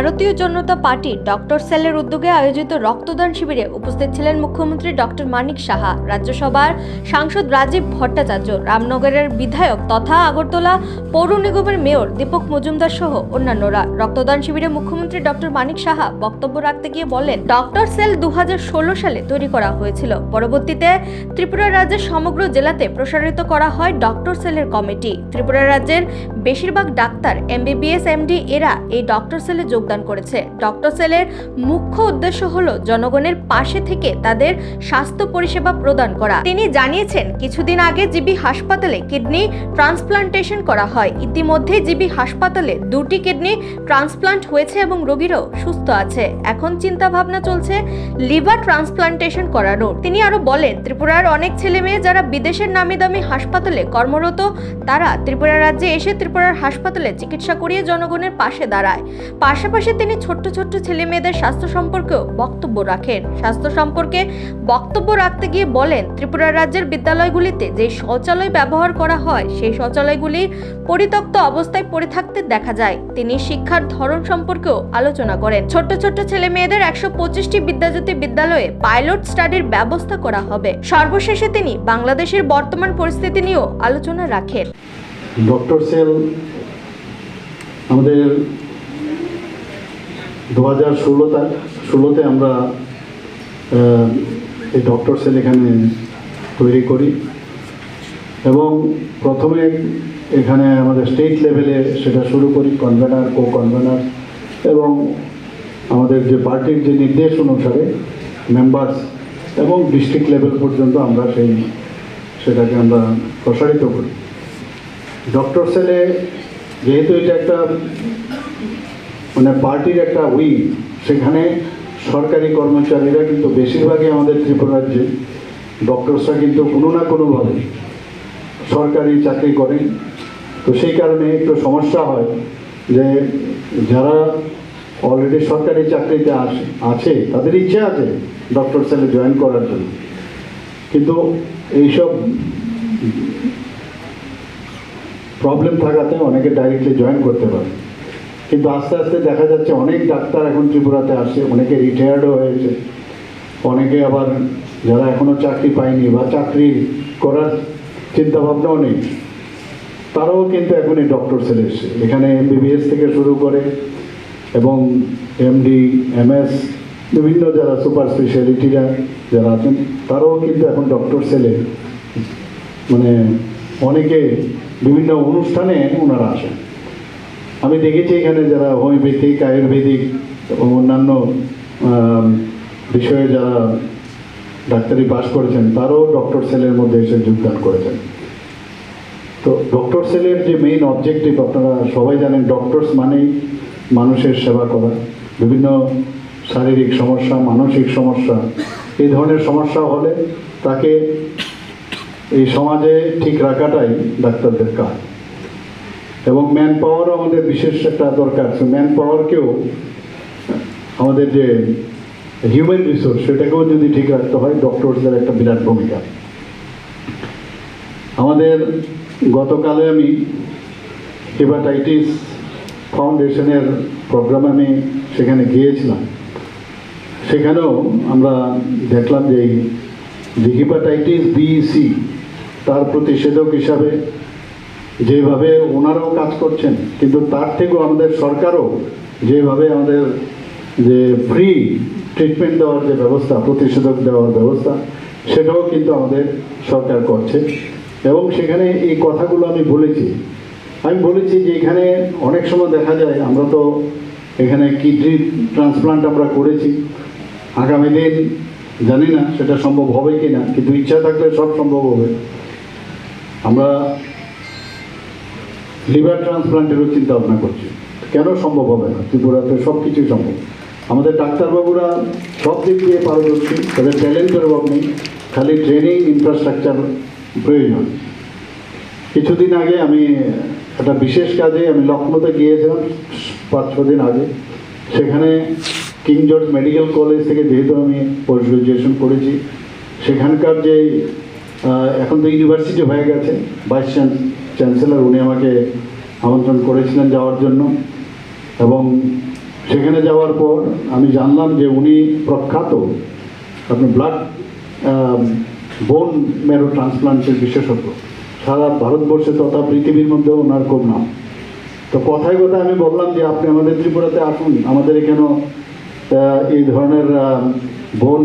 ভারতীয় জনতা party doctor সেলের উদ্যোগে আয়োজিত রক্তদান শিবিরে উপস্থিত ছিলেন মুখ্যমন্ত্রী ডক্টর মানিক সাহা, রাজ্যসভার সাংসদ রাজীব ভট্টাচার্য, রামনগরের বিধায়ক তথা আগরতলা পৌর নিগমের মেয়র দীপক মজুমদার সহ অন্যান্যরা। রক্তদান শিবিরে মুখ্যমন্ত্রী ডক্টর মানিক সাহা বক্তব্য রাখতে গিয়ে বলেন ডক্টর সেল দু হাজার ষোলো সালে তৈরি করা হয়েছিল। পরবর্তীতে ত্রিপুরা রাজ্যের সমগ্র জেলাতে প্রসারিত করা হয় ডক্টর সেলের কমিটি। ত্রিপুরা রাজ্যের বেশিরভাগ ডাক্তার, এমবিবিএস, এমডি এরা এই ডক্টর সেলে যোগদান করেছে। ডক্টর সেলের মুখ্য উদ্দেশ্য হলো জনগণের পাশে থেকে তাদের স্বাস্থ্য পরিষেবা প্রদান করা। তিনি জানিয়েছেন, কিছুদিন আগে জিবি হাসপাতালে কিডনি ট্রান্সপ্লান্টেশন করা হয়। ইতিমধ্যে জিবি হাসপাতালে দুটি কিডনি ট্রান্সপ্লান্ট হয়েছে এবং রোগীরাও সুস্থ আছে। এখন চিন্তা ভাবনা চলছে লিভার ট্রান্সপ্লান্টেশন করানোর। তিনি আরও বলেন, ত্রিপুরার অনেক ছেলে মেয়ে যারা বিদেশের নামি দামি হাসপাতালে কর্মরত, তারা ত্রিপুরা রাজ্যে এসে ত্রিপুরার হাসপাতালে চিকিৎসা করিয়ে জনগণের পাশে দাঁড়ায়। পাশাপাশি তিনি ছোট্ট ছোট্ট ছেলে মেয়েদের স্বাস্থ্য সম্পর্কেও বক্তব্য রাখেন। স্বাস্থ্য সম্পর্কে বক্তব্য রাখতে গিয়ে বলেন, ত্রিপুরা রাজ্যের বিদ্যালয়গুলিতে যে শৌচালয় ব্যবহার করা হয়, সেই শৌচালয়গুলি পরিত্যক্ত অবস্থায় পড়ে থাকতে দেখা যায়। তিনি শিক্ষার ধরন সম্পর্কেও আলোচনা করেন। ছোট্ট ছোট্ট ছেলে মেয়েদের একশো পঁচিশটি বিদ্যাজ্যোতি বিদ্যালয়ে পাইলট স্টাডির ব্যবস্থা করা হবে। সর্বশেষে তিনি বাংলাদেশের বর্তমান পরিস্থিতি নিয়েও আলোচনা রাখেন। ডক্টর সেল আমাদের দু হাজার ষোলোতে ষোলোতে আমরা এই ডক্টর সেল এখানে তৈরি করি। এবং প্রথমে এখানে আমাদের স্টেট লেভেলে সেটা শুরু করি কনভেনার কো কনভেনার এবং আমাদের যে পার্টির যে নির্দেশ অনুসারে মেম্বার্স এবং ডিস্ট্রিক্ট লেভেল পর্যন্ত আমরা সেই সেটাকে আমরা প্রসারিত করি। ডক্টর সেলে যেহেতু এটা একটা মানে পার্টির একটা উইং, সেখানে সরকারি কর্মচারীরা কিন্তু বেশিরভাগই আমাদের ত্রিপুরা রাজ্যে। ডক্টরসরা কিন্তু কোনো না কোনোভাবে সরকারি চাকরি করেন। তো সেই কারণে একটু সমস্যা হয় যে যারা অলরেডি সরকারি চাকরিতে আসে, আছে, তাদের ইচ্ছা আছে ডক্টর সেলে জয়েন করার জন্য। কিন্তু এইসব প্রবলেম থাকাতে অনেকে ডাইরেক্টলি জয়েন করতে পারে। কিন্তু আস্তে আস্তে দেখা যাচ্ছে অনেক ডাক্তার এখন ত্রিপুরাতে আসে, অনেকে রিটায়ার্ডও হয়েছে। অনেকে আবার যারা এখনও চাকরি পায়নি বা চাকরি করার চিন্তাভাবনাও নেই। তারাও কিন্তু এখন এই ডক্টর সেলে এসছে। এখানে এমবিবিএস থেকে শুরু করে এবং এমডি এমএস বিভিন্ন যারা সুপার স্পেশালিটিরা যারা আছেন, তারাও কিন্তু এখন ডক্টর সেলে মানে অনেকে বিভিন্ন অনুষ্ঠানে ওনারা আসেন। আমি দেখেছি এখানে যারা হোমিওপ্যাথিক, আয়ুর্বেদিক এবং অন্যান্য বিষয়ে যারা ডাক্তারি পাস করেছেন, তারাও ডক্টর সেলের মধ্যে এসে যোগদান করেছেন। তো ডক্টর সেলের যে মেইন অবজেক্টিভ আপনারা সবাই জানেন ডক্টরস মানেই মানুষের সেবা করা। বিভিন্ন শারীরিক সমস্যা, মানসিক সমস্যা, এই ধরনের সমস্যা হলে তাকে এই সমাজে ঠিক রাখাটাই ডাক্তারদের কাজ। এবং ম্যান পাওয়ারও আমাদের বিশেষ একটা দরকার ম্যান পাওয়ারকেও আমাদের যে হিউম্যান রিসোর্স সেটাকেও যদি ঠিক রাখতে হয় ডক্টরসদের একটা বিরাট ভূমিকা। আমাদের গতকালে আমি হেপাটাইটিস ফাউন্ডেশনের প্রোগ্রামে আমি সেখানে গিয়েছিলাম। সেখানেও আমরা দেখলাম যে হিপাটাইটিস বি সি তার প্রতিষেধক হিসাবে যেভাবে ওনারাও কাজ করছেন, কিন্তু তার থেকেও আমাদের সরকারও যেভাবে আমাদের যে ফ্রি ট্রিটমেন্ট দেওয়ার যে ব্যবস্থা, প্রতিষেধক দেওয়ার ব্যবস্থা, সেটাও কিন্তু আমাদের সরকার করছে। এবং সেখানে এই কথাগুলো আমি বলেছি। আমি বলেছি যে এখানে অনেক সময় দেখা যায়, আমরা তো এখানে কিডনি ট্রান্সপ্লান্ট আমরা করেছি। আগামী দিন জানি না সেটা সম্ভব হবে কি না কিন্তু ইচ্ছা থাকলে সব সম্ভব হবে। আমরা লিভার ট্রান্সপ্লান্টেরও চিন্তা ভাবনা করছি। কেন সম্ভব হবে না? ত্রিপুরাতে সব কিছুই সম্ভব। আমাদের ডাক্তারবাবুরা সব দিক দিয়ে পারদর্শী, তাদের ট্যালেন্টের অভাব নেই, খালি ট্রেনিং ইনফ্রাস্ট্রাকচার প্রয়োজন। কিছুদিন আগে আমি একটা বিশেষ কাজে আমি লখনৌতে গিয়েছিলাম, পাঁচ ছ দিন আগে। সেখানে কিং জর্জ মেডিকেল কলেজ থেকে যেহেতু আমি পোস্ট গ্রাজুয়েশন করেছি, সেখানকার যে এখন তো ইউনিভার্সিটি হয়ে গেছে, ভাইস চ্যান্সেলর উনি আমাকে আমন্ত্রণ করেছিলেন যাওয়ার জন্য। এবং সেখানে যাওয়ার পর আমি জানলাম যে উনি প্রখ্যাত আপনি ব্লাড বোন মেরো ট্রান্সপ্লান্টের বিশেষজ্ঞ। সারা ভারতবর্ষে তথা পৃথিবীর মধ্যেও ওনার খুব নাম। তো কথায় কথায় আমি বললাম যে আপনি আমাদের ত্রিপুরাতে আসুন। আমাদের এখানেও এই ধরনের বোন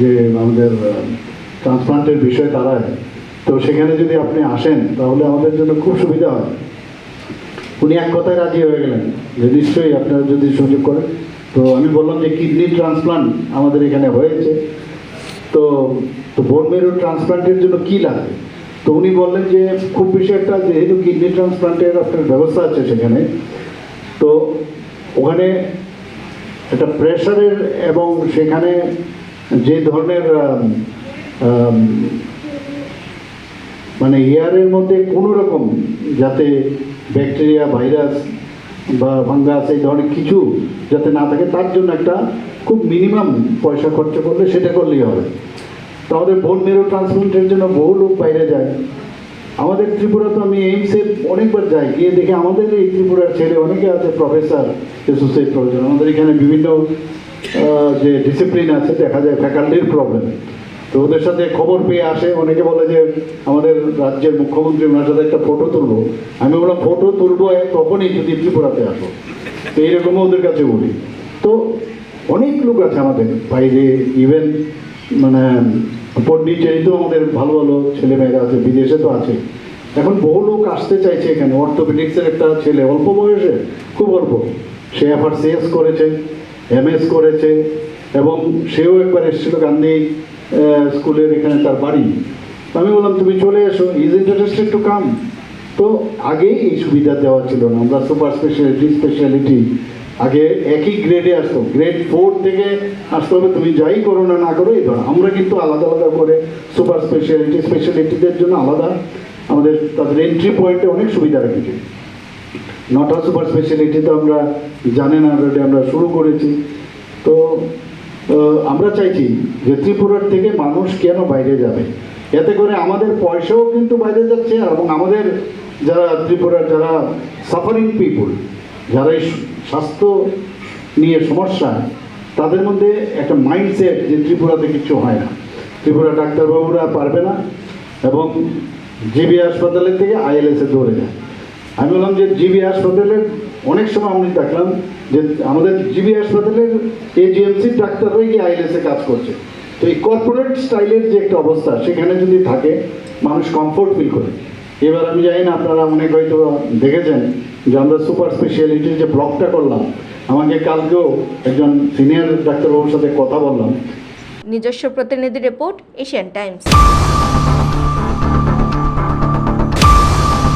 যে আমাদের ট্রান্সপ্লান্টের বিষয় দাঁড়ায় তো সেখানে যদি আপনি আসেন, তাহলে আমাদের জন্য খুব সুবিধা হয়। উনি এক কথায় রাজি হয়ে গেলেন যে নিশ্চয়ই আপনারা যদি সুযোগ করেন। তো আমি বললাম যে কিডনি ট্রান্সপ্লান্ট আমাদের এখানে হয়েছে। তো তো বোন মেরু ট্রান্সপ্লান্টের জন্য কী লাগে? তো উনি বললেন যে খুব বেশি একটা যেহেতু কিডনি ট্রান্সপ্লান্টের আপনার ব্যবস্থা আছে সেখানে, তো ওখানে একটা প্রেশারের এবং সেখানে যে ধরনের মানে এয়ারের মধ্যে কোনো রকম যাতে ব্যাকটেরিয়া, ভাইরাস বা ফাঙ্গাস, এই ধরনের কিছু যাতে না থাকে, তার জন্য একটা খুব মিনিমাম পয়সা খরচ করলে সেটা করলেই হবে। তো আমাদের বোন মেরু ট্রান্সপ্লান্টের জন্য বহু লোক বাইরে যায়। আমাদের ত্রিপুরা তো আমি এইমসে অনেকবার যাই, গিয়ে দেখি আমাদের এই ত্রিপুরার ছেলে, অনেকে আছে প্রফেসর অ্যাসোসিয়েট প্রফেসর আমাদের এখানে বিভিন্ন যে ডিসিপ্লিন আছে, দেখা যায় ফ্যাকাল্টির প্রবলেম তো ওদের সাথে খবর পেয়ে আসে। অনেকে বলে যে, আমাদের রাজ্যের মুখ্যমন্ত্রী ওনার সাথে একটা ফটো তুলবো। আমি বললাম ফটো তুলবো তখনই যদি ত্রিপুরাতে আসো তো এইরকমও ওদের কাছে বলি। তো অনেক লোক আছে আমাদের বাইরে ইভেন মানে পন্ডিচেরিতেও আমাদের ভালো ভালো ছেলেমেয়েরা আছে, বিদেশে তো আছে। এখন বহু লোক আসতে চাইছে এখানে। অর্থোপেডিক্সের একটা ছেলে, অল্প বয়সে, খুব অল্প। সে এফআর সিএস করেছে এমএস করেছে, এবং সেও একবার এসেছিল গান্ধী স্কুলের এখানে তার বাড়ি। আমি বললাম, তুমি চলে এসো ইজ ইন্টারেস্টেড টু কাম তো আগেই এই সুবিধা দেওয়া ছিল না। আমরা সুপার স্পেশালিটি স্পেশালিটি আগে একই গ্রেডে আসতো। গ্রেড ফোর থেকে আসতে হবে, তুমি যাই করো না না করো এই ধরো আমরা কিন্তু আলাদা আলাদা করে সুপার স্পেশালিটি স্পেশালিটিদের জন্য আলাদা। আমাদের তাদের এন্ট্রি পয়েন্টে অনেক সুবিধা রেখেছি। নটা সুপার স্পেশালিটি তো আমরা জানেন অলরেডি আমরা শুরু করেছি। তো আমরা চাইছি যে ত্রিপুরার থেকে মানুষ কেন বাইরে যাবে? এতে করে আমাদের পয়সাও কিন্তু বাইরে যাচ্ছে এবং আমাদের যারা ত্রিপুরার যারা সাফারিং পিপুল যারা এই স্বাস্থ্য নিয়ে সমস্যা, তাদের মধ্যে একটা মাইন্ডসেট যে ত্রিপুরাতে কিছু হয় না। ত্রিপুরা ডাক্তারবাবুরা পারবে না এবং জিবি হাসপাতালের থেকে আইএলএসে দৌড়ে যায়। আমি বললাম যে জিবি হাসপাতালের অনেক সময় আমি দেখলাম যে আমাদের জিবি হাসপাতালের এজিএমসির ডাক্তাররাই গিয়ে আইএলএসে কাজ করছে। তো এই কর্পোরেট স্টাইলের যে একটা অবস্থা, সেখানে যদি থাকে, মানুষ কমফোর্ট ফিল করে। এবার আমি জানি না আপনারা অনেক হয়তো দেখেছেন যে আমরা সুপার স্পেশালিটির যে ব্লকটা করলাম, আমাকে কালকেও একজন সিনিয়র ডাক্তারবাবুর সাথে কথা বললাম। নিজস্ব প্রতিনিধি রিপোর্ট এশিয়ান টাইমস